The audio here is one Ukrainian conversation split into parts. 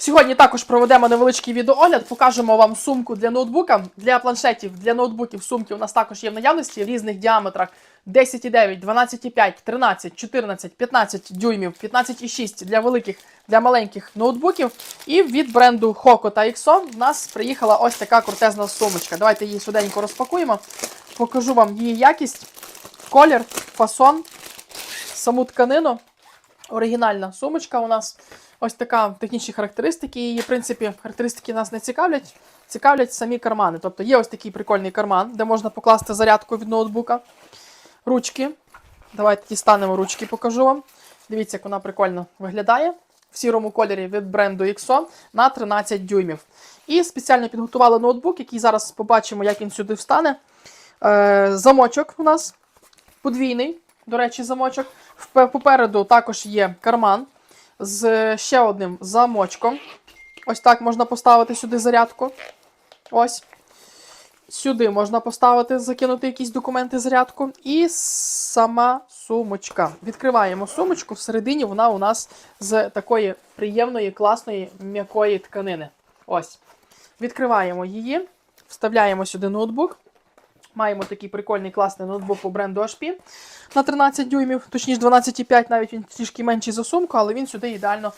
Сьогодні також проведемо невеличкий відеоогляд, покажемо вам сумку для ноутбука, для планшетів, для ноутбуків сумки у нас також є в наявності в різних діаметрах 10,9, 12,5, 13, 14, 15 дюймів, 15,6 для великих, для маленьких ноутбуків. І від бренду Hoco та XO в нас приїхала ось така крутезна сумочка. Давайте її швиденько розпакуємо. Покажу вам її якість, колір, фасон, саму тканину. Оригінальна сумочка у нас. Ось така технічні характеристики. Її, в принципі, характеристики нас не цікавлять. Цікавлять самі кармани. Тобто є ось такий прикольний карман, де можна покласти зарядку від ноутбука. Ручки. Давайте дістанемо ручки, покажу вам. Дивіться, як вона прикольно виглядає. В сірому кольорі від бренду XO на 13 дюймів. І спеціально підготували ноутбук, який зараз побачимо, як він сюди встане. Е, замочок у нас подвійний, до речі, замочок. Попереду також є карман з ще одним замочком. Ось так можна поставити сюди зарядку. Ось. Сюди можна поставити, закинути якісь документи, зарядку. І сама сумочка. Відкриваємо сумочку. Всередині вона у нас з такої приємної, класної, м'якої тканини. Ось. Відкриваємо її, вставляємо сюди ноутбук. Маємо такий прикольний класний ноутбук по бренду HP на 13 дюймів, точніше 12,5, навіть він трішки менший за сумку, але він сюди ідеально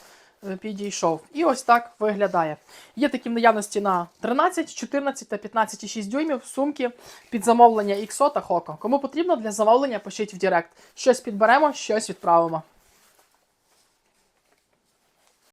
е, підійшов. І ось так виглядає. Є такі в наявності на 13, 14 та 15,6 дюймів сумки під замовлення XO та Hoco. Кому потрібно для замовлення, пишіть в Директ. Щось підберемо, щось відправимо.